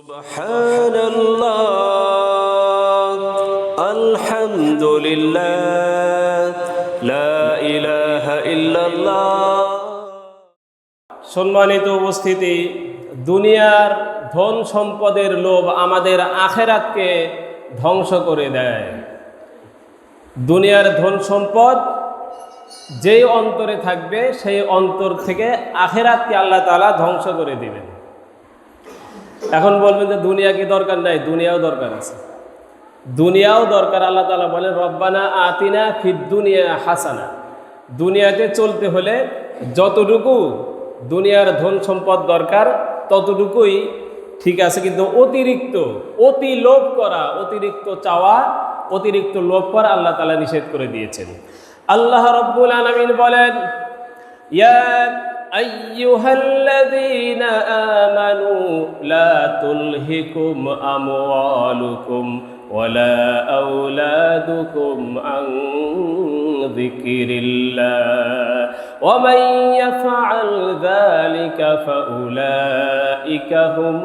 سبحان الله الحمد لله لا إله إلا الله সম্মানিত উপস্থিতি দুনিয়ার ধন সম্পদের লোভ আমাদের আখেরাতকে ধ্বংস করে দেয় দুনিয়ার ধন সম্পদ যেই অন্তরে থাকবে সেই অন্তর থেকে আখেরাতকে আল্লাহ তাআলা ধ্বংস করে দিবেন এখন বলবেন যে দুনিয়া কি দরকার? নাই, দুনিয়াও দরকার আছে। দুনিয়াও দরকার, আল্লাহ তালা বলেন, রব্বানা আতিনা ফিদ দুনিয়া হাসানা। দুনিয়াতে চলতে হলে যতটুকু দুনিয়ার ধন সম্পদ দরকার, ততটুকুই ঠিক আছে। কিন্তু অতিরিক্ত, অতি লোভ করা, অতিরিক্ত চাওয়া, অতিরিক্ত লোভ করা আল্লাহ তালা নিষেধ করে দিয়েছেন। আল্লাহ রব্বুল আলামিন বলেন يا أيها الذين آمنوا لا تلهكم أموالكم ولا أولادكم عن ذكر الله ومن يفعل ذلك فأولئك هم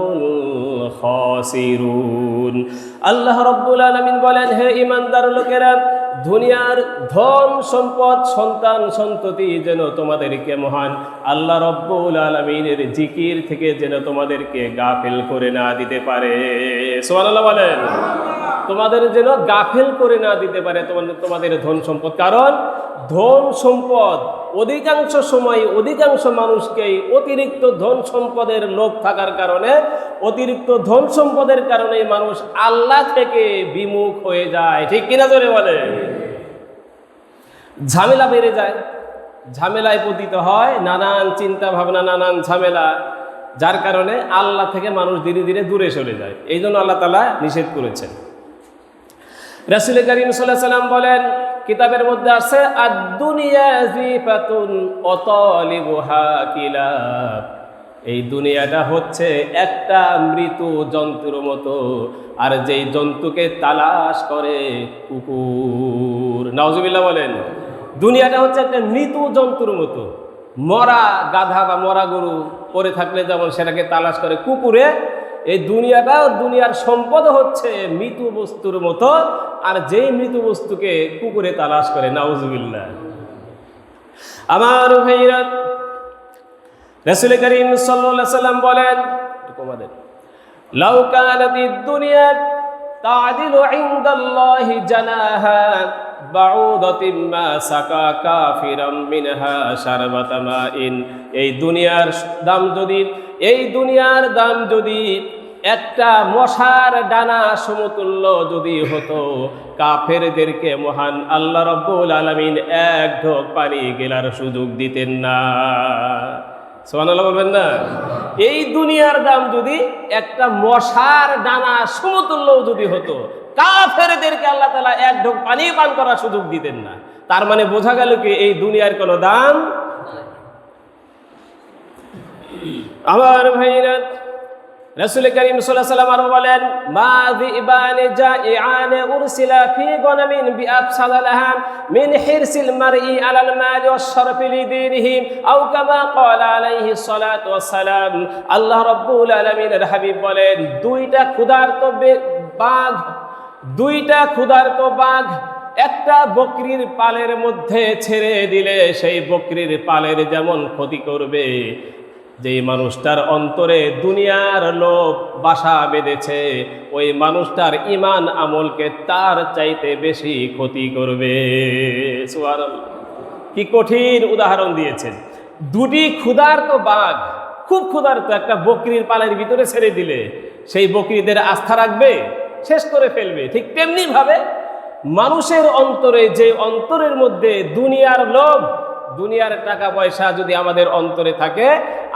الخاسرون আল্লাহ রব্বুল আলমিন বলেন হে ইমানদার লোকেরা দুনিয়ার ধন সম্পদ, সন্তান, সন্ততি যেন তোমাদেরকে মহান আল্লাহ রব্বুল আলমিনের জিকির থেকে যেন তোমাদেরকে গাফেল করে না দিতে পারে। সোয়াল্লাহ বলেন। তোমাদের যেন গাফেল করে না দিতে পারে তোমাদের তোমাদের ধন সম্পদ। কারণ ধন সম্পদ, অধিকাংশ সময় অধিকাংশ মানুষকেই অতিরিক্ত ধন সম্পদের লোভ থাকার কারণে, অতিরিক্ত ধন সম্পদের কারণে মানুষ আল্লাহ থেকে বিমুখ হয়ে যায়। ঠিক কিনা জোরে বলে? ঝামেলা বেড়ে যায়, ঝামেলায় পতিত হয়, নানান চিন্তা ভাবনা নানান ঝামেলা, যার কারণে আল্লাহ থেকে মানুষ ধীরে ধীরে দূরে সরে যায়। এই জন্য আল্লাহ তালা নিষেধ করেছেন। রাসুল করিম সাল্লাহ সাল্লাম বলেন কিতাবের মধ্যে আছে এই দুনিয়াটা হচ্ছে একটা মৃত জন্তুর মতো, আর যেই জন্তুকে তালাশ করে কুকুর। নওজুবিল্লাহ বলেন, দুনিয়াটা হচ্ছে একটা মৃত জন্তুর মতো। মরা গাধা বা মরা গরু পরে থাকলে যেমন সেটাকে তালাশ করে কুকুরে এই দুনিয়াটা দুনিয়ার সম্পদ হচ্ছে মৃত বস্তুর মতো, আর যেই মৃত বস্তুকে কুকুরে তালাশ করে, নাউজুবিল্লাহ। আমার ভাইরা, রসুল করিম সাল্লাল্লাহু সাল্লাম বলেন তোমাদের লাউ কানাতি দুনিয়া তাদিলু ইনদাল্লাহি জানাহা বাউদাতিন মা সাকা কাফিরাম মিনহা শারবাতা মাইন। এই দুনিয়ার দাম যদি, এই দুনিয়ার দাম যদি একটা মশার ডানা সমতুল্য যদি হতো, কাফেরদেরকে মহান আল্লাহ রব্বুল আলামিন এক ঢোক পানি গেলার সুযোগ দিতেন না। বলবেন না? এই দুনিয়ার দাম যদি একটা মশার ডানা সমতুল্য যদি হতো, কাফেরদেরকে আল্লাহ তালা এক ঢোক পানি পান করার সুযোগ দিতেন না। তার মানে বোঝা গেল কি এই দুনিয়ার কোনো দাম? আমার ভাইরা রসুল করিম আলাইহি ওয়াসাল্লাম বলেন, মা যিবান জাইআন উরসিলা ফি গনামিন বিআফসাল লাহান মিন হিরসিল মারই আলাল মাল ওয়াশ-শারফ লিদীনিহি আও কামা ক্বালা আলাইহি সালাতু ওয়াসসালাম। আল্লাহ রাব্বুল আলামিনের হাবিব বলেন, দুইটা ক্ষুধার্ত বাঘ, দুইটা ক্ষুধার্ত বাঘ একটা বকরির পালের মধ্যে ছেড়ে দিলে সেই বকরির পালের যেমন ক্ষতি করবে যেই মানুষটার অন্তরে দুনিয়ার লোভ বাসা বেঁধেছে, ওই মানুষটার ইমান আমলকে তার চাইতে বেশি ক্ষতি করবে। কি কঠিন উদাহরণ দিয়েছেন। দুটি ক্ষুধার্ত বাঘ, খুব ক্ষুধার্ত একটা বকরির পালের ভিতরে ছেড়ে দিলে, সেই বকরিদের আস্থা রাখবে, শেষ করে ফেলবে। ঠিক তেমনি ভাবে মানুষের অন্তরে যে অন্তরের মধ্যে দুনিয়ার লোভ, দুনিয়ার টাকা পয়সা যদি আমাদের অন্তরে থাকে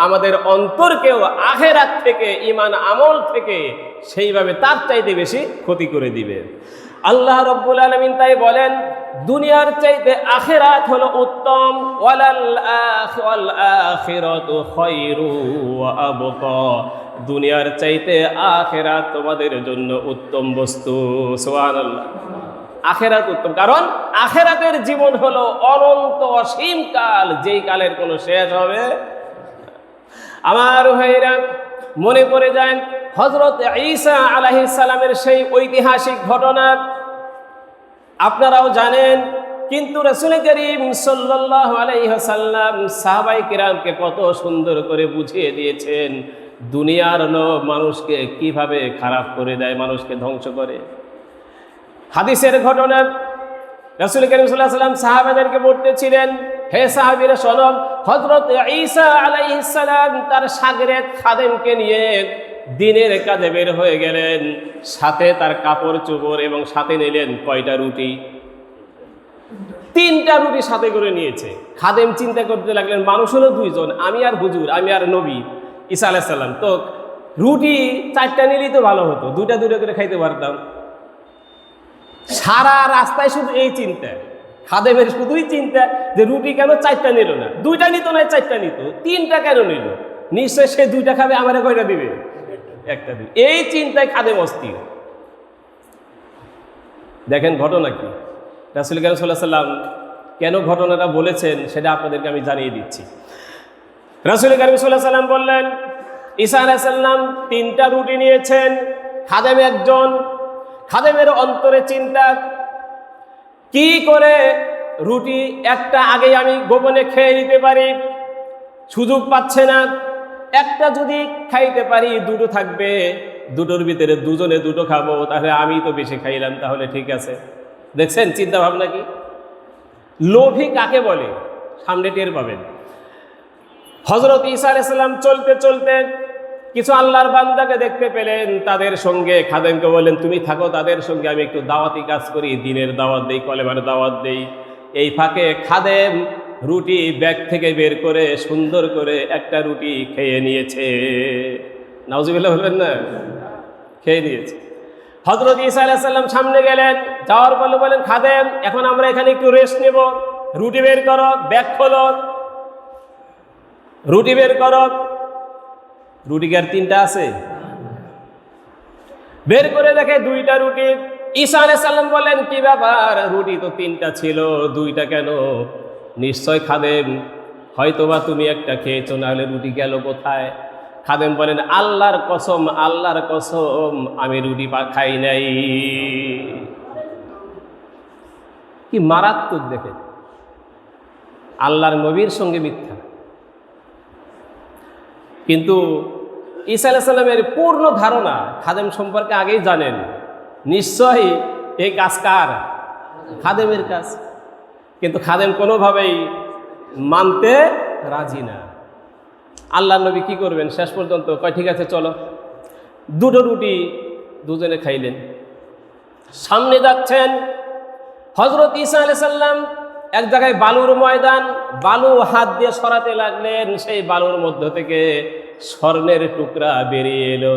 আমাদের অন্তরকেও আখেরাত থেকে ইমান আমল থেকে সেইভাবে তার চাইতে বেশি ক্ষতি করে দিবে। আল্লাহ রব্বুল আলমিন তাই বলেন, দুনিয়ার চাইতে আখেরাত হলো উত্তম। দুনিয়ার চাইতে আখেরাত তোমাদের জন্য উত্তম বস্তু। সুবহানাল্লাহ। আখেরাত উত্তম। কারণ আখেরাতের জীবন হলো অনন্ত অসীম কাল, যেই কালের কোনো শেষ হবে আমার ভাইরা, মনে পড়ে যায় হজরত ঈসা আলাইহিস সালামের সেই ঐতিহাসিক ঘটনা। আপনারাও জানেন, কিন্তু রসুল করিম সাল্লাল্লাহু আলাইহি সাল্লাম সাহাবাই কিরামকে কত সুন্দর করে বুঝিয়ে দিয়েছেন, দুনিয়ার লোভ মানুষকে কীভাবে খারাপ করে দেয়, মানুষকে ধ্বংস করে। হাদিসের ঘটনা রসুল করিম সাল্লাম সাহাবাদেরকে বলতেছিলেন, হে সাহাবিরা সনম হজরত ঈসা আলাইহিস সালাম তার সাগরের খাদেমকে নিয়ে দিনের কাজে বের হয়ে গেলেন। সাথে তার কাপড় চোপড় এবং সাথে নিলেন কয়টা রুটি? তিনটা রুটি সাথে করে নিয়েছে। খাদেম চিন্তা করতে লাগলেন, মানুষ হলো দুইজন, আমি আর হুজুর, আমি আর নবী ঈসা আলাইসাল্লাম তো রুটি চারটা নিলেই তো ভালো হতো, দুইটা দুইটা করে খাইতে পারতাম। সারা রাস্তায় শুধু এই চিন্তা। খাদেমের শুধুই চিন্তা যে রুটি কেন চারটা নিল না? দুইটা নিত না, চারটা নিত? তিনটা কেন নিল? নিশ্চয় সে দুইটা খাবে, আমার কয়টা দিবে? একটা দিবে। এই চিন্তায় খাদেম অস্থির। দেখেন ঘটনা কি? রাসুল সাল্লাহ সাল্লাম কেন ঘটনাটা বলেছেন সেটা আপনাদেরকে আমি জানিয়ে দিচ্ছি। রাসুল কারিম সাল্লাহ সাল্লাম বললেন, ঈসা আলাইসাল্লাম তিনটা রুটি নিয়েছেন, খাদেম একজন খাদেমের অন্তরে চিন্তা, কি করে রুটি একটা আগে আমি গোপনে খেয়ে নিতে পারি? সুযোগ পাচ্ছে না। একটা যদি খাইতে পারি, দুটো থাকবে, দুটোর ভিতরে দুজনে দুটো খাব, তাহলে আমি তো বেশি খাইলাম, তাহলে ঠিক আছে। দেখছেন চিন্তা ভাবনা কি? লোভী কাকে বলে? সামনে টের পাবেন। হজরত ঈসা আলাইসাল্লাম চলতে চলতে কিছু আল্লাহর বান্দাকে দেখতে পেলেন, তাদের সঙ্গে খাদেমকে বললেন, তুমি থাকো, তাদের সঙ্গে আমি একটু দাওয়াতি কাজ করি, দিনের দাওয়াত দেই, কলেমার দাওয়াত দেই। এই ফাঁকে খাদেম রুটি ব্যাগ থেকে বের করে সুন্দর করে একটা রুটি খেয়ে নিয়েছে। নাউজুবিল্লাহ বলবেন না? খেয়ে নিয়েছে। হজরত ঈসা আলাইসাল্লাম সামনে গেলেন, যাওয়ার পরে বলেন খাদেম, এখন আমরা এখানে একটু রেস্ট নেব। রুটি বের করো, ব্যাগ খোলো। রুটি বের করো রুটি কি আর তিনটা আছে? বের করে দেখে দুইটা রুটি। ঈসা আলাইসাল্লাম বলেন, কি ব্যাপার? রুটি তো তিনটা ছিল, দুইটা কেন? নিশ্চয় খাদেম। হয়তোবা তুমি একটা খেয়েছো, নাহলে রুটি গেল কোথায়? খাদেম বলেন, আল্লাহর কসম আল্লাহর কসম, আমি রুটি খাই নাই। কি মারাত্মক দেখে আল্লাহর নবীর সঙ্গে মিথ্যা। কিন্তু ঈসা আলাইসাল্লামের পূর্ণ ধারণা খাদেম সম্পর্কে আগেই জানেন। নিশ্চয়ই এই কাজ কার? খাদেমের কাজ। কিন্তু খাদেম কোনোভাবেই মানতে রাজি না। আল্লাহ নবী কি করবেন? শেষ পর্যন্ত কয়, ঠিক আছে, চলো। দুটো রুটি দুজনে খাইলেন। সামনে যাচ্ছেন হজরত ঈসা আলাইসাল্লাম এক জায়গায় বালুর ময়দান, বালু হাত দিয়ে সরাতে লাগলেন সেই বালুর মধ্য থেকে। স্বর্ণের টুকরা বেরিয়ে এলো।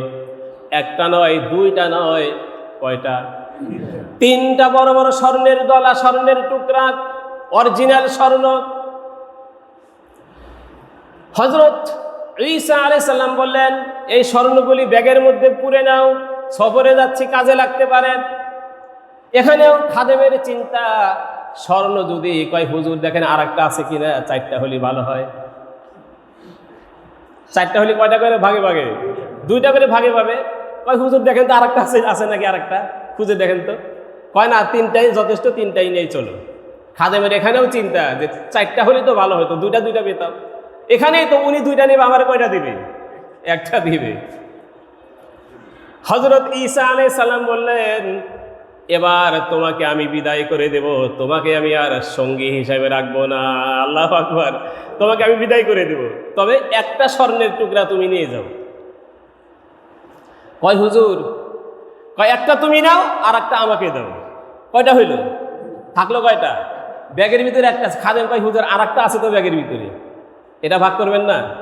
একটা নয়, দুইটা নয়, কয়টা? তিনটা বড় বড় স্বর্ণের দলা স্বর্ণের টুকরা, অরিজিনাল স্বর্ণ। হজরত ঈসা আলাইসাল্লাম বললেন, এই স্বর্ণগুলি ব্যাগের মধ্যে পুরে নাও সফরে যাচ্ছি, কাজে লাগতে পারেন এখানেও খাদেমের চিন্তা, স্বর্ণ যদি কয়, হুজুর, দেখেন আর একটা আছে কিনা, চারটা হলে ভালো হয়। চারটা হলে কয়টা করে? ভাগে ভাগে। দুইটা করে ভাগে ভাবে। কয় হুজুর, দেখেন তো আর একটা আছে আছে নাকি আর একটা খুঁজে দেখেন তো। কয় না, তিনটাই যথেষ্ট, তিনটাই নেই চলো খাদেমের এখানেও চিন্তা যে চারটা হলে তো ভালো হতো, দুইটা দুইটা পেতাম। এখানেই তো উনি দুইটা নেবে, আমার কয়টা দিবে? একটা দিবে। হজরত ঈসা আলাই সাল্লাম বললেন এবার তোমাকে আমি বিদায় করে দেব, তোমাকে আমি আর সঙ্গী হিসাবে রাখব না। আল্লাহ আকবর। তোমাকে আমি বিদায় করে দেব। তবে একটা স্বর্ণের টুকরা তুমি নিয়ে যাও। কয়, হুজুর, কয়, একটা তুমি নাও আর একটা আমাকে দাও। কয়টা হইল? থাকল কয়টা? ব্যাগের ভিতরে একটা খাদেন কয়, হুজুর আর একটা আছে তো ব্যাগের ভিতরে। এটা ভাগ করবেন না?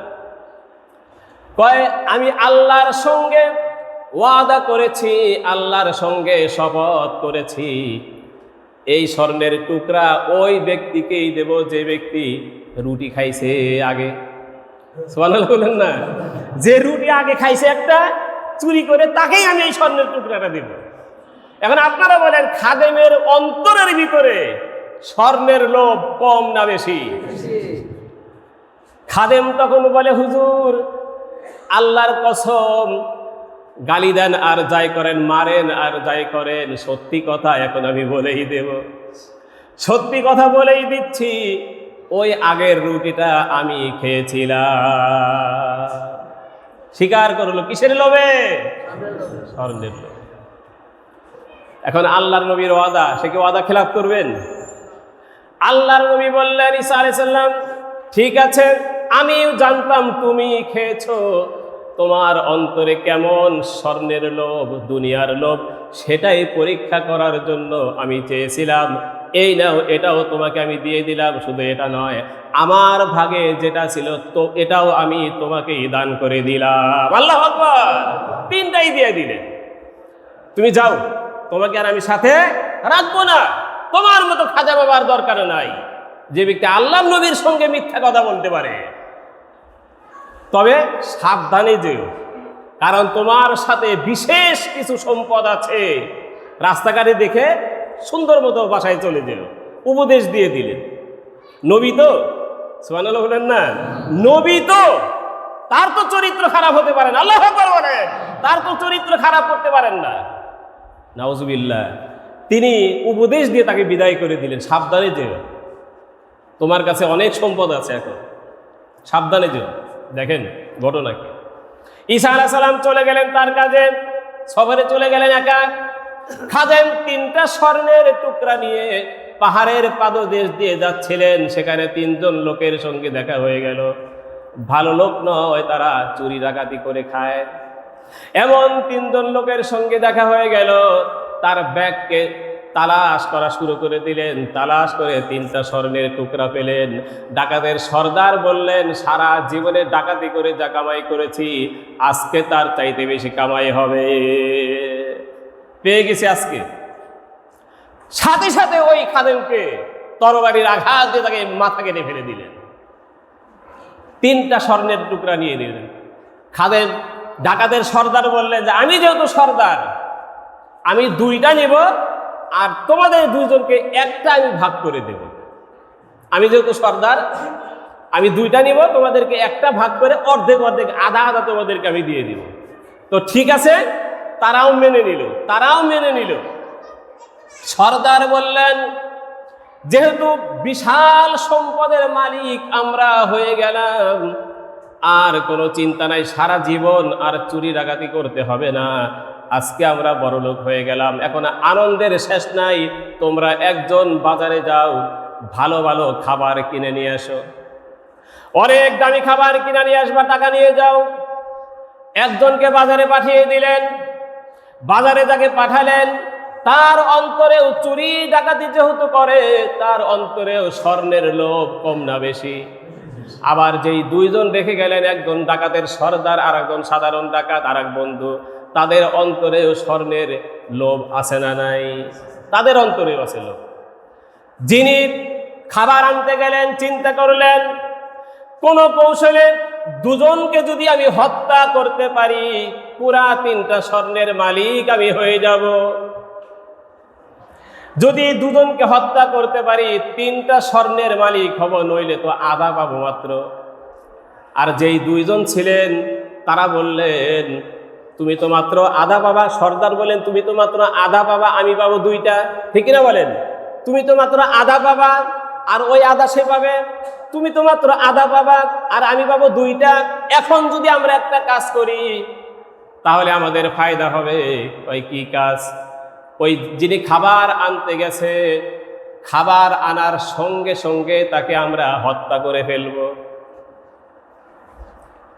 কয়, আমি আল্লাহর সঙ্গে ওয়াদা করেছি, আল্লাহর সঙ্গে শপথ করেছি। এই স্বর্ণের টুকরা ওই ব্যক্তিকেই দেব, যে ব্যক্তি রুটি খাইছে আগে। সোয়াল বললেন না? যে রুটি আগে খাইছে একটা, চুরি করে তাকেই আমি এই স্বর্ণের টুকরাটা দেব। এখন আপনারা বলেন, খাদেমের অন্তরের ভিতরে স্বর্ণের লোভ কম না বেশি? খাদেম তখন বলে, হুজুর, আল্লাহর কসম গালি দেন আর যাই করেন, মারেন আর যাই করেন, সত্যি কথা এখন আমি বলেই দেব। সত্যি কথা বলেই দিচ্ছি, ওই আগের রুটিটা আমি খেয়েছিলাম। স্বীকার করল, কিসের লোভে? স্বর্ণের লোভ। এখন আল্লাহর নবীর ওয়াদা, সে কি ওয়াদা খেলাপ করবেন? আল্লাহর নবী বললেন, ঈসা আলাইসাল্লাম ঠিক আছে, আমিও জানতাম তুমি খেয়েছো তোমার অন্তরে কেমন স্বর্ণের লোভ, দুনিয়ার লোভ, সেটাই পরীক্ষা করার জন্য আমি চেয়েছিলাম। এই নাও, এটাও তোমাকে আমি দিয়ে দিলাম, শুধু এটা নয়, আমার ভাগে যেটা ছিল তো এটাও আমি তোমাকে দান করে দিলাম। আল্লাহ তিনটাই দিয়ে দিলে। তুমি যাও, তোমাকে আর আমি সাথে রাখব না। তোমার মতো খাজা বাবার দরকার নাই। যে ব্যক্তি আল্লাহ নবীর সঙ্গে মিথ্যা কথা বলতে পারে। তবে সাবধানে যেও, কারণ তোমার সাথে বিশেষ কিছু সম্পদ আছে। রাস্তাঘাটে দেখে সুন্দর মতো বাসায় চলে যেও, উপদেশ দিয়ে দিলেন নবী তো বলেন না, নবী তো, তার তো চরিত্র খারাপ হতে পারে না। আল্লাহ তার তো চরিত্র খারাপ করতে পারেন না। নাউজুবিল্লাহ, তিনি উপদেশ দিয়ে তাকে বিদায় করে দিলেন, সাবধানে যেও। তোমার কাছে অনেক সম্পদ আছে এখন, সাবধানে যেও। দেখেন ঘটনা কি? ঈসা আলাহ সালাম চলে গেলেন তার কাজে, সফরে চলে গেলেন একা। খাদেন তিনটা স্বর্ণের টুকরা নিয়ে পাহাড়ের পাদদেশ দিয়ে যাচ্ছিলেন। সেখানে তিনজন লোকের সঙ্গে দেখা হয়ে গেল। ভালো লোক নয়, তারা চুরি ডাকাতি করে খায়। এমন তিনজন লোকের সঙ্গে দেখা হয়ে গেল। তার ব্যাগকে তালাশ করা শুরু করে দিলেন। তালাশ করে তিনটা স্বর্ণের টুকরা পেলেন। ডাকাতের সর্দার বললেন, সারা জীবনে ডাকাতি করে যা কামাই করেছি, আজকে তার চাইতে বেশি কামাই হবে। পেয়ে গেছে আজকে। সাথে সাথে ওই খাদেমকে তরবারির আঘাত দিয়ে তাকে মাথা কেটে ফেলে দিলেন। তিনটা স্বর্ণের টুকরা নিয়ে নিলেন। খাদেম, ডাকাতের সর্দার বললেন যে, আমি যেহেতু সর্দার, আমি দুইটা নেব আর তোমাদের দুইজনকে একটা আমি ভাগ করে দেব। আমি যেহেতু সর্দার, আমি দুইটা নিব, তোমাদেরকে একটা ভাগ করে অর্ধেক অর্ধেক আধা আধা তোমাদেরকে আমি দিয়ে দিব। তো ঠিক আছে, তারাও মেনে নিল, তারাও মেনে নিল। সর্দার বললেন, যেহেতু বিশাল সম্পদের মালিক আমরা হয়ে গেলাম, আর কোনো চিন্তা নাই, সারা জীবন আর চুরি ডাকাতি করতে হবে না। আজকে আমরা বড় লোক হয়ে গেলাম। এখন আনন্দের শেষ নাই। তোমরা একজন বাজারে যাও, ভালো ভালো খাবার কিনে নিয়ে আসো অনেক দামি খাবার কিনে নিয়ে আসবা, টাকা নিয়ে যাও। একজনকে বাজারে পাঠিয়ে দিলেন। বাজারে যাকে পাঠালেন, তার অন্তরেও চুরি, ডাকাতি যেহেতু করে, তার অন্তরেও স্বর্ণের লোভ কম না বেশি। আবার যেই দুইজন রেখে গেলেন, একজন ডাকাতের সর্দার আর একজন সাধারণ ডাকাত আর এক বন্ধু। তাদের অন্তরেও স্বর্ণের লোভ আছে না নাই? তাদের অন্তরেও আছে লোভ। যিনি খাবার আনতে গেলেন, চিন্তা করলেন, কোন কৌশলে দুজনকে যদি আমি হত্যা করতে পারি, পুরা তিনটা স্বর্ণের মালিক আমি হয়ে যাব। যদি দুজনকে হত্যা করতে পারি, তিনটা স্বর্ণের মালিক হব, নইলে তো আধা পাবো মাত্র। আর যেই দুইজন ছিলেন, তারা বললেন তুমি তো মাত্র আধা পাবা, সর্দার বলেন, তুমি তো মাত্র আধা পাবা, আমি পাবো দুইটা। ঠিক না বলেন? তুমি তো মাত্র আধা পাবা, আর ওই আধা সে পাবে। তুমি তো মাত্র আধা পাবা, আর আমি পাবো দুইটা। এখন যদি আমরা একটা কাজ করি, তাহলে আমাদের ফায়দা হবে। ওই কি কাজ? ওই যিনি খাবার আনতে গেছে, খাবার আনার সঙ্গে সঙ্গে তাকে আমরা হত্যা করে ফেলব।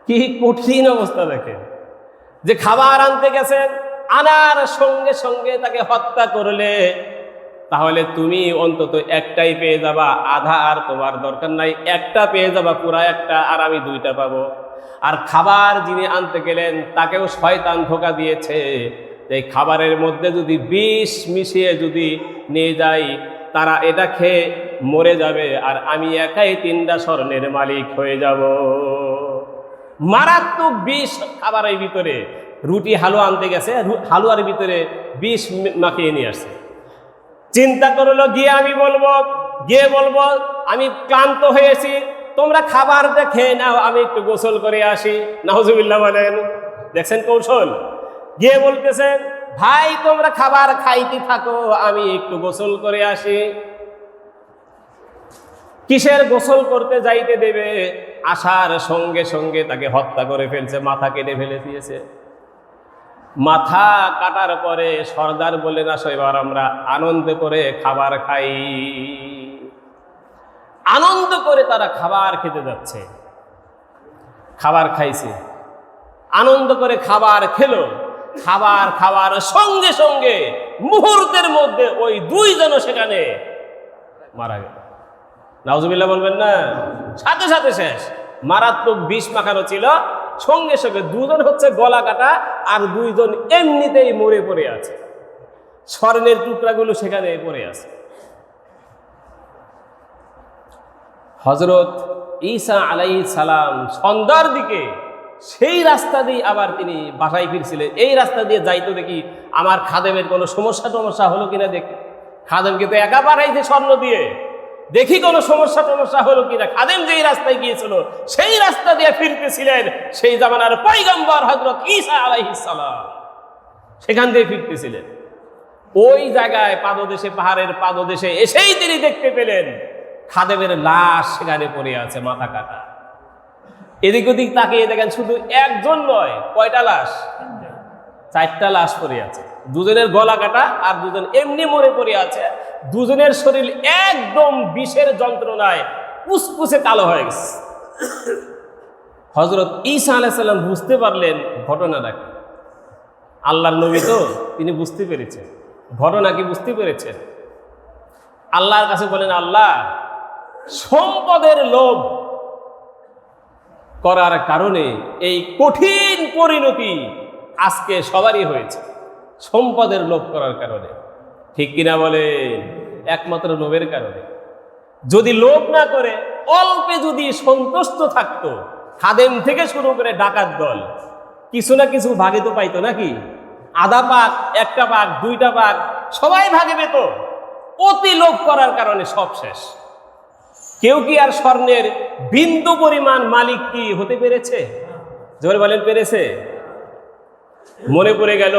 কি কঠিন অবস্থা দেখে যে খাবার আনতে গেছেন, আনার সঙ্গে সঙ্গে তাকে হত্যা করলে, তাহলে তুমি অন্তত একটাই পেয়ে যাবা, আধা আর তোমার দরকার নাই। একটা পেয়ে যাবা, পুরা একটা, আর আমি দুইটা পাবো। আর খাবার যিনি আনতে গেলেন, তাকেও শয়তান ধোকা দিয়েছে এই খাবারের মধ্যে যদি বিষ মিশিয়ে যদি নিয়ে যাই, তারা এটা খেয়ে মরে যাবে, আর আমি একাই তিনটা স্বর্ণের মালিক হয়ে যাব। মারাত্মক বিষ খাবারের ভিতরে। রুটি হালুয়া আনতে গেছে হালুয়ার ভিতরে বিষ মাখিয়ে নিয়ে আসছে। চিন্তা করল, গিয়ে আমি বলব, গিয়ে বলব, আমি ক্লান্ত হয়েছি, তোমরা খাবারটা খেয়ে নাও, আমি একটু গোসল করে আসি। নাহজুবিল্লাহ বলেন। দেখছেন কৌশল? গিয়ে বলতেছেন ভাই, তোমরা খাবার খাইতে থাকো, আমি একটু গোসল করে আসি। কিসের গোসল করতে যাইতে দেবে? আসার সঙ্গে সঙ্গে তাকে হত্যা করে ফেলছে, মাথা কেটে ফেলে দিয়েছে। মাথা কাটার পরে সর্দার বললেন আসো এবার আমরা আনন্দ করে খাবার খাই। আনন্দ করে তারা খাবার খেতে যাচ্ছে। খাবার খাইছে। আনন্দ করে খাবার খেলো। খাবার খাওয়ার সঙ্গে সঙ্গে মুহূর্তের মধ্যে ওই দুইজনও সেখানে মারা গেল। নাউজুবিল্লাহ বলবেন না? সাথে সাথে শেষ। মারাত্মক বিষ মাখানো ছিল। সঙ্গে সঙ্গে দুজন হচ্ছে গলা কাটা আর দুইজন এমনিতেই মরে পড়ে আছে। স্বর্ণের টুকরাগুলো সেখানে পড়ে আছে। হজরত ঈসা আলাই সালাম সন্ধ্যার দিকে সেই রাস্তা দিয়ে আবার তিনি বাসায় ফিরছিলেন। এই রাস্তা দিয়ে যাইতো দেখি আমার খাদেমের কোনো সমস্যা টমস্যা হলো কিনা দেখি। খাদেমকে তো একা পাঠাইছে স্বর্ণ দিয়ে। দেখি কোনো সমস্যা টমস্যা হলো কিনা। খাদেম যেই রাস্তায় গিয়েছিল, সেই রাস্তা দিয়ে ফিরতেছিলেন সেই জামানার পৈগম্বর হজরত ঈসা আলাইহিসালাম সেখান দিয়ে ফিরতেছিলেন। ওই জায়গায় পাদদেশে, পাহাড়ের পাদদেশে এসেই তিনি দেখতে পেলেন, খাদেমের লাশ সেখানে পড়ে আছে, মাথা কাটা। এদিক ওদিক তাকিয়ে দেখেন শুধু একজন নয়, কয়টা লাশ? চারটা লাশ পড়ে আছে। দুজনের গলা কাটা আর দুজন এমনি মরে পড়ে আছে। দুজনের শরীর একদম বিষের যন্ত্রণায় পুসপুসে কালো হয়ে গেছে। হজরত ঈসা আলাইসাল্লাম বুঝতে পারলেন ঘটনাটা কি। আল্লাহর নবী তো, তিনি বুঝতে পেরেছেন ঘটনা কি বুঝতে পেরেছেন আল্লাহর কাছে বলেন, আল্লাহ, সম্পদের লোভ করার কারণে এই কঠিন পরিণতি আজকে সবারই হয়েছে। সম্পদের লোভ করার কারণে। ঠিক কিনা বলে একমাত্র লোভের কারণে। যদি লোভ না করে, অল্পে যদি সন্তুষ্ট থাকতো, খাদেম থেকে শুরু করে ডাকাত দল, কিছু না কিছু ভাগে তো পাইতো নাকি? আধা পাক একটা পাক দুইটা পাক সবাই ভাগে পেত। অতি লোভ করার কারণে সব শেষ। কেউ কি আর স্বর্ণের বিন্দু পরিমাণ মালিক কি হতে পেরেছে? জোরে বলেন, পেরেছে? মনে পড়ে গেল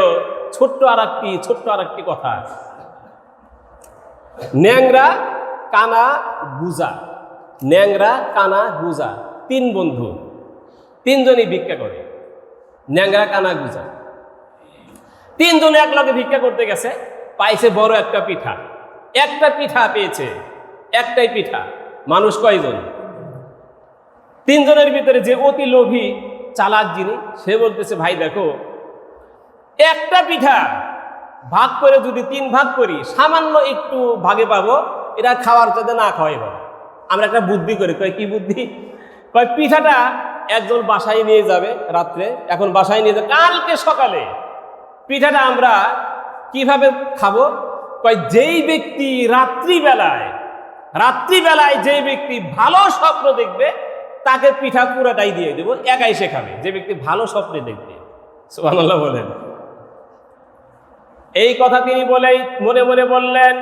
ছোট্ট আর একটি ছোট্ট আর একটি কথা। ন্যাংরা, কানা, গুজা। ন্যাংরা, কানা, গুজা। তিন বন্ধু। তিনজনই ভিক্ষা করে। ন্যাংরা, কানা, গুজা। তিনজন এক লগে ভিক্ষা করতে গেছে। পাইছে বড় একটা পিঠা। একটা পিঠা পেয়েছে। একটাই পিঠা। মানুষ কয়জন? তিনজনের ভিতরে যে অতি লোভী চালাক যিনি, সে বলতেছে, ভাই, দেখো একটা পিঠা ভাগ করে যদি তিন ভাগ করি, সামান্য একটু ভাগে পাবো, এটা খাওয়ার যাতে না খাওয়াই পাবো আমরা একটা বুদ্ধি করি, কয় কি বুদ্ধি? কয় পিঠাটা একজন বাসায় নিয়ে যাবে রাত্রে, এখন বাসায় নিয়ে যাবে, কালকে সকালে পিঠাটা আমরা কীভাবে খাব? কয় যেই ব্যক্তি রাত্রিবেলায় রাত্রিবেলায় যে ব্যক্তি ভালো স্বপ্ন দেখবে, তাকে পিঠা পুরাটাই দিয়ে দেবো, একাই সে খাবে। যে ব্যক্তি ভালো স্বপ্নে দেখবে, সুবহানাল্লাহ বলেন। এই কথা তিনি বলেই মনে মনে বললেন,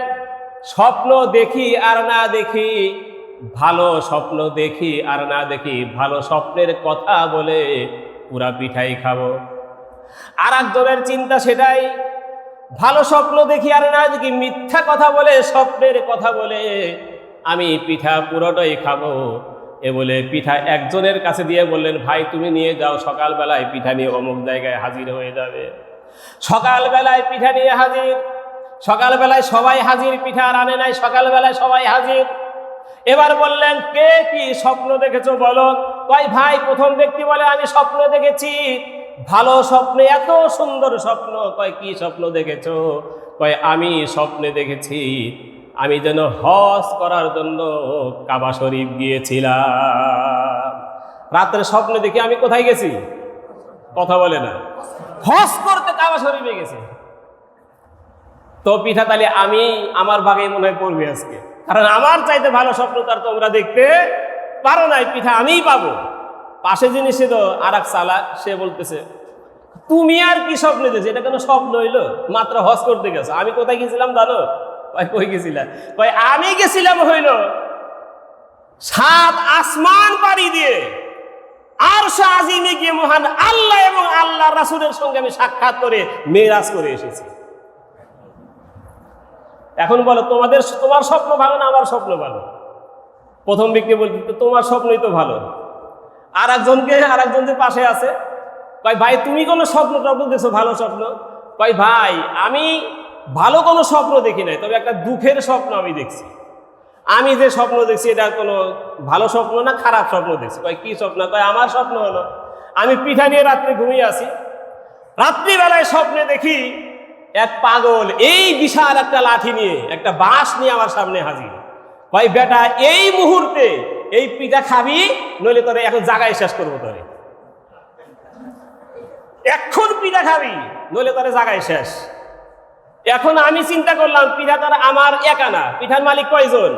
স্বপ্ন দেখি আর না দেখি, ভালো স্বপ্ন দেখি আর না দেখি, ভালো স্বপ্নের কথা বলে পুরা পিঠাই খাব। আর একজনের চিন্তা সেটাই, ভালো স্বপ্ন দেখি আর না দেখি, মিথ্যা কথা বলে স্বপ্নের কথা বলে আমি পিঠা পুরোটাই খাব। এ বলে পিঠা একজনের কাছে দিয়ে বললেন, ভাই, তুমি নিয়ে যাও, সকালবেলায় পিঠা নিয়ে অমুক জায়গায় হাজির হয়ে যাবে। সকালবেলায় পিঠা নিয়ে হাজির, সকালবেলায় সবাই হাজির, পিঠা আর আনে নাই, সকালবেলায় সবাই হাজির। এবার বললেন, কে কি স্বপ্ন দেখেছ বলো? কয়, ভাই, প্রথম ব্যক্তি বলে আমি স্বপ্ন দেখেছি। ভালো স্বপ্নে, এত সুন্দর স্বপ্ন। কয়, কি স্বপ্ন দেখেছ? কয়, আমি স্বপ্নে দেখেছি, আমি যেন হজ করার জন্য কাবা শরীফ গিয়েছিলাম। রাত্রে স্বপ্নে দেখি আমি কোথায় গেছি? কথা বলে না। হজ করতে কাবা শরীফে গেছে। তো পিঠা তাহলে আমি আমার ভাগে মনে হয় পড়বে আজকে। কারণ আমার চাইতে ভালো স্বপ্ন তার তোমরা দেখতে পারো নাই পিঠা আমিই পাবো। পাশে যিনি ছিল আর এক চালাক সে বলতেছে, তুমি আর কি স্বপ্ন দিয়েছ এটা কেন স্বপ্ন হইল? মাত্র হজ করতে গেছো। আমি কোথায় গেছিলাম জানো? কয়, কই গেছিলাম কয়, আমি গেছিলাম হইল সাত আসমান পাড়ি দিয়ে। আর আজিমে গিয়ে মহান আল্লাহ এবং আল্লাহ রাসুলের সঙ্গে আমি সাক্ষাৎ করে মেরাজ করে এসেছি। এখন বলো, তোমাদের তোমার স্বপ্ন ভালো না আমার স্বপ্ন ভালো? প্রথম ব্যক্তি বলছি, তো তোমার স্বপ্নই তো ভালো। আর একজনকে আর একজন যে পাশে আছে, কয়, ভাই, তুমি কোনো স্বপ্ন টপ্ন দেখছ? ভালো স্বপ্ন? কয়, ভাই, আমি ভালো কোনো স্বপ্ন দেখি নাই, তবে একটা দুঃখের স্বপ্ন আমি দেখছি। আমি যে স্বপ্ন দেখছি, এটা কোনো ভালো স্বপ্ন না খারাপ স্বপ্ন দেখছি? কয়, কি স্বপ্ন? কয়, আমার স্বপ্ন হলো, আমি পিঠা নিয়ে রাত্রে ঘুমিয়ে আসি রাত্রিবেলায় স্বপ্নে দেখি এক পাগল এই বিশাল একটা লাঠি নিয়ে, একটা বাঁশ নিয়ে আমার সামনে হাজির। ভাই বেটা, এই মুহূর্তে এই পিঠা খাবি, নইলে তোরে এখন জাগায় শেষ করব তোরে। এখন পিঠা খাবি, নইলে তোরে জাগায় শেষ। এখন আমি চিন্তা করলাম, পিঠা তার আমার একা না। পিঠার মালিক কয়জন?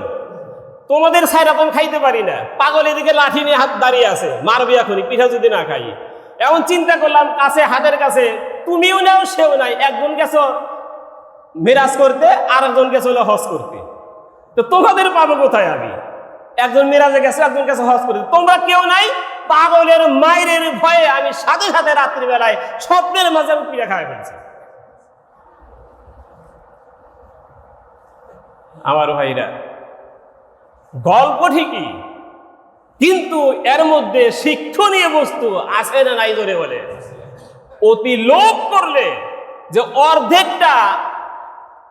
তোমাদের এখন খাইতে পারি না। পাগল এদিকে লাঠি নিয়ে হাত দাঁড়িয়ে আছে। মারবি এখনই, পিঠা যদি না খাই। এমন চিন্তা করলাম, কাছে, হাতের কাছে, তুমিও নাও, সেও নাই। একজন গেছো মেরাজ করতে আর একজন গেছে হলো হজ করতে। তো তোমাদের পাবো কোথায় আমি? একজন মেরাজে গেছে, একজন গেছে হজ করতে। তোমরা কেউ নাই, পাগলের মায়ের ভয়ে আমি সাথে সাথে রাত্রিবেলায় স্বপ্নের মাঝে আমি পিঠা খাওয়া ফেলছি। আমার ভাইরা গল্প ঠিকই, কিন্তু এর মধ্যে শিক্ষণীয় বস্তু আছে না নাই ধরে বলে? অতি লোভ করলে যে অর্ধেকটা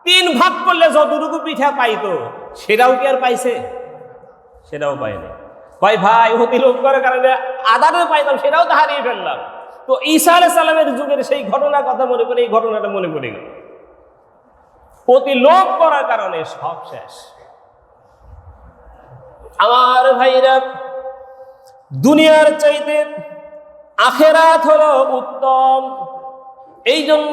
তিন ভাগ করলে যতটুকু পিঠা পাইতো, সেটাও কি আর পাইছে? সেটাও পাইনি ভাই ভাই, অতি লোভ করার কারণে আদারে পাইতাম, সেটাও তো হারিয়ে ফেললাম। তো ঈসা আলাহ সালামের যুগের সেই ঘটনার কথা মনে করে, এই ঘটনাটা মনে পড়ে গেল। অতি লোভ করার কারণে সব শেষ। আমার ভাইরা, দুনিয়ার চাইতে আখেরাত হলো উত্তম। এই জন্য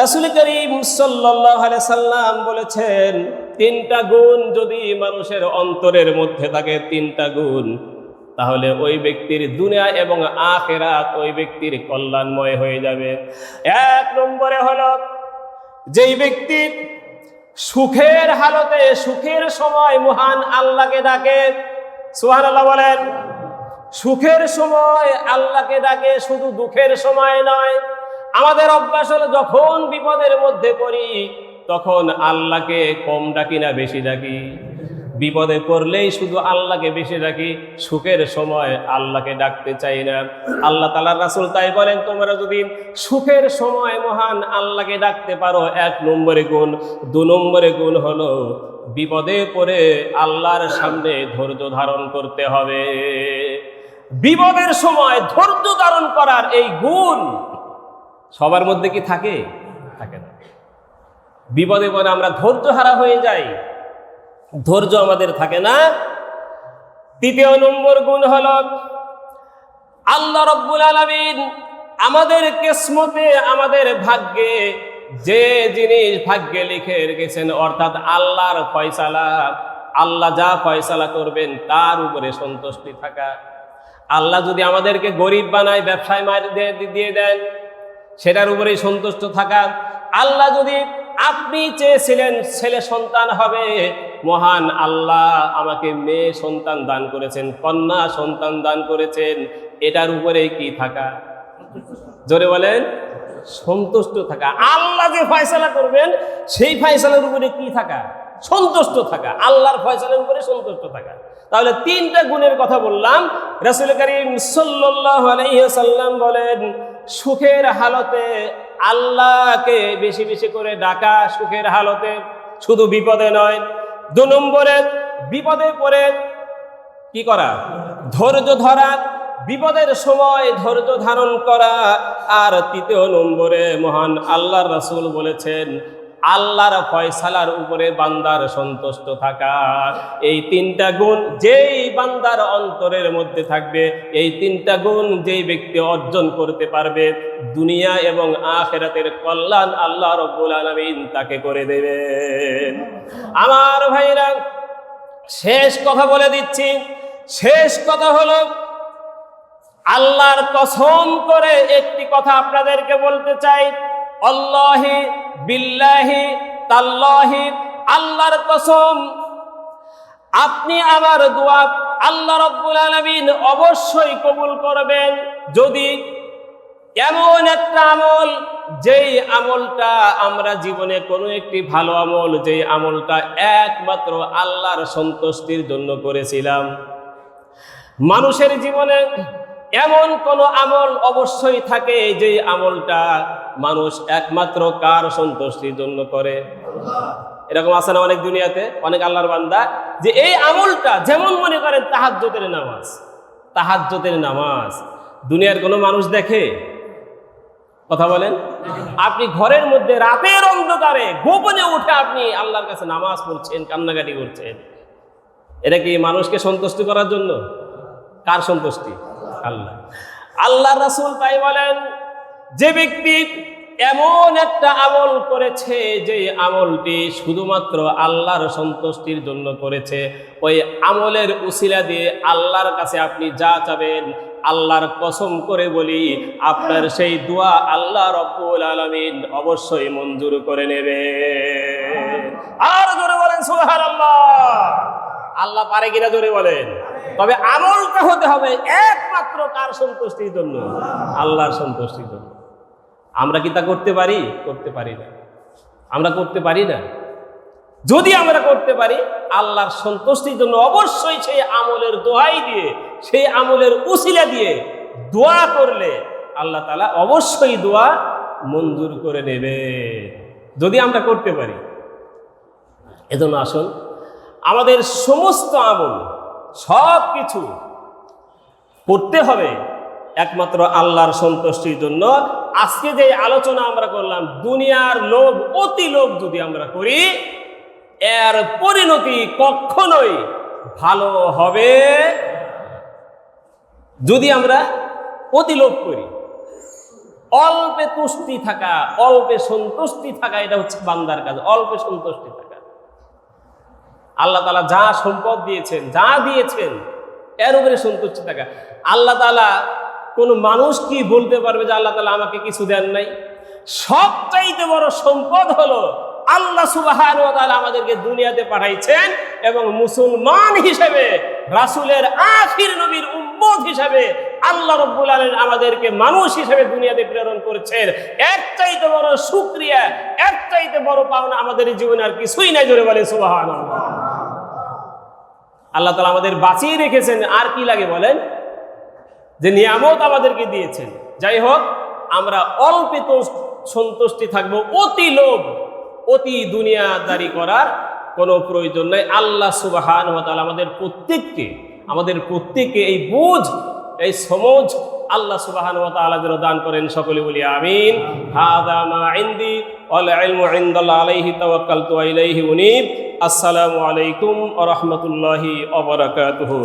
রাসুল করিম সাল্লাম বলেছেন, তিনটা গুণ যদি মানুষের অন্তরের মধ্যে থাকে, তিনটা গুণ, তাহলে ওই ব্যক্তির দুনিয়া এবং আখেরাত ওই ব্যক্তির কল্যাণময় হয়ে যাবে। এক নম্বরে হল, যেই ব্যক্তি সুখের হালতে, সুখের সময় মহান আল্লাহকে ডাকে। সুহান আল্লাহ বলেন, সুখের সময় আল্লাহকে ডাকে শুধু দুঃখের সময় নয়। আমাদের অভ্যাস হলো যখন বিপদের মধ্যে পড়ি, তখন আল্লাহকে কম ডাকি না, বেশি ডাকি। বিপদে পড়লেই শুধু আল্লাহকে বেশি ডাকি সুখের সময় আল্লাহকে ডাকতে চাই না। আল্লাহ তালার রাসুল তাই বলেন, তোমরা যদি সুখের সময় মহান আল্লাহকে ডাকতে পারো, এক নম্বরে গুণ, দু নম্বরে গুণ হলো বিপদে পড়ে আল্লাহর সামনে ধৈর্য ধারণ করতে হবে। বিপদের সময় ধৈর্য ধারণ করার এই গুণ সবার মধ্যে কি থাকে? থাকে না। বিপদে পরে আমরা ধৈর্য হারা হয়ে যাই। ধৈর্য আমাদের থাকে না। তৃতীয় নম্বর গুণ হল আল্লাহ রব্বুল আলমিন আমাদের কেসমতে আমাদের ভাগ্যে যে জিনিস ভাগ্যে লিখে রেখেছেন, অর্থাৎ আল্লাহর ফয়সালা, আল্লাহ যা ফয়সালা করবেন তার উপরে সন্তুষ্টি থাকা। আল্লাহ যদি আমাদেরকে গরিব বানায়, ব্যবসায় মার দিয়ে দেন, সেটার উপরেই সন্তুষ্ট থাকা। আল্লাহ যদি আপনি চেয়েছিলেন ছেলে সন্তান হবে মহান আল্লাহ আমাকে মেয়ে সন্তান দান করেছেন, কন্যা সন্তান দান করেছেন, এটার উপরেই কি থাকা? জোরে বলেন, সন্তুষ্ট থাকা। আল্লাহ যে ফয়সালা করবেন, সেই ফয়সালার উপরে কি থাকা? সন্তুষ্ট থাকা। আল্লাহর ফয়সালার উপরে সন্তুষ্ট থাকা। তাহলে তিনটা গুণের কথা বললাম। রাসুল করিম সাল্লাম বলেন, সুখের হালতে আল্লাহকে বেশি বেশি করে ডাকা সুখের হালতে শুধু বিপদে নয় দু নম্বরে বিপদে পড়ে কি করা? ধৈর্য ধরা। বিপদের সময় ধৈর্য ধারণ করা। আর তৃতীয় নম্বরে মহান আল্লাহ রাসুল বলেছেন আল্লাহর ফয়সালার উপরে বান্দার সন্তুষ্ট থাকা। এই তিনটা গুণ যেই বান্দার অন্তরের মধ্যে থাকবে, এই তিনটা গুণ যেই ব্যক্তি অর্জন করতে পারবে, দুনিয়া এবং আখেরাতের কল্যাণ আল্লাহ রব্বুল আলমিন তাকে করে দেবেন আমার ভাইরা, শেষ কথা বলে দিচ্ছি। শেষ কথা হলো, আল্লাহর কসম করে একটি কথা আপনাদেরকে বলতে চাই। অল্লাহি বিল্লাহি, তাল্লাহি, আল্লাহর কসম। আপনি আমার দোয়া আল্লাহ রব্বুল আলমিন অবশ্যই কবুল করবেন। যদি এমন একটা আমল, যেই আমলটা আমরা জীবনে কোনো একটি ভালো আমল, যেই আমলটা একমাত্র আল্লাহর সন্তুষ্টির জন্য করেছিলাম। মানুষের জীবনে এমন কোন আমল অবশ্যই থাকে যে আমলটা মানুষ একমাত্র কার সন্তুষ্টির জন্য করে? এরকম আছে না অনেক দুনিয়াতে? অনেক আল্লাহর বান্দা যে এই আমলটা যেমন মনে করেন তাহাজ্জতের নামাজ তাহাজ্জতের নামাজ। দুনিয়ার কোনো মানুষ দেখে? কথা বলেন। আপনি ঘরের মধ্যে রাতের অন্ধকারে গোপনে উঠে আপনি আল্লাহর কাছে নামাজ পড়ছেন, কান্নাকাটি করছেন। এটা কি মানুষকে সন্তুষ্ট করার জন্য? কার সন্তুষ্টি? আল্লাহ। আল্লাহ রাসুল তাই বলেন যে ব্যক্তি এমন একটা আমল করেছে যে আমলটি শুধুমাত্র আল্লাহর সন্তুষ্টির জন্য করেছে, ওই আমলের উসিলা দিয়ে আল্লাহর কাছে আপনি যা চাবেন, আল্লাহর কসম করে বলি, আপনার সেই দোয়া আল্লাহ রব্বুল আলামিন অবশ্যই মঞ্জুর করে নেবে। আর জোরে বলেন, সুবহানাল্লাহ। আল্লাহ পারে কিনা জোরে বলেন? তবে আমলটা হতে হবে একমাত্র কার সন্তুষ্টির জন্য? আল্লাহর সন্তুষ্টির জন্য। আমরা কি তা করতে পারি? করতে পারি না। আমরা করতে পারি না। যদি আমরা করতে পারি, আল্লাহর সন্তুষ্টির জন্য অবশ্যই সেই আমলের দোহাই দিয়ে, সেই আমলের উসিলা দিয়ে দোয়া করলে আল্লাহ তালা অবশ্যই দোয়া মঞ্জুর করে নেবে। যদি আমরা করতে পারি, এজন্য আসুন, আমাদের সমস্ত আমল সব কিছু করতে হবে একমাত্র আল্লাহর সন্তুষ্টির জন্য আজকে যে আলোচনা আমরা করলাম, দুনিয়ার লোভ, অতি লোভ যদি আমরা করি, এর পরিণতি কখনোই ভালো হবে যদি আমরা অতি লোভ করি। অল্পে তুষ্টি থাকা, অল্পে সন্তুষ্টি থাকা, এটা হচ্ছে বান্দার কাজ, অল্পে সন্তুষ্টি থাকা। আল্লাহ তালা যা সম্পদ দিয়েছেন, যা দিয়েছেন, এর উপরে সন্তুষ্টি থাকা। আল্লাহ তালা কোনো মানুষ কি বলতে পারবে যে আল্লাহ তালা আমাকে কিছু দেন নাই? সবচাইতে বড় সম্পদ হলো আল্লাহ সুবাহান আমাদেরকে দুনিয়াতে পাঠাইছেন এবং মুসলমান হিসেবে, রাসুলের আখির নবীর উম্মত হিসেবে আল্লাহ রব্বুল আলম আমাদেরকে মানুষ হিসেবে দুনিয়াতে প্রেরণ করেছেন। এর চাইতে বড় সুক্রিয়া এর চাইতে বড় পাওনা আমাদের জীবনে আর কিছুই নাই জোরে বলে সুবাহান আল্লাহ তালা আমাদের বাঁচিয়ে রেখেছেন, আর কি লাগে বলেন? যে নিয়ামত আমাদেরকে দিয়েছেন। যাই হোক, আমরা অল্পে সন্তুষ্টি থাকব, অতি লোভ, অতি দুনিয়াদারি করার কোনো প্রয়োজন নাই। আল্লাহ সুবাহান তাআলা আমাদের প্রত্যেককে আমাদের প্রত্যেককে এই বুঝ, এই সমজ আল্লাহ সুবাহান তাআলা যেন দান করেন, সকলে বলি আমিন। হাদা মা ইনদি, ওয়াল আলাইহি তাওয়াক্কালতু ওয়া আসসালামু আলাইকুম ওয়া রাহমাতুল্লাহি ওয়া বারাকাতুহু।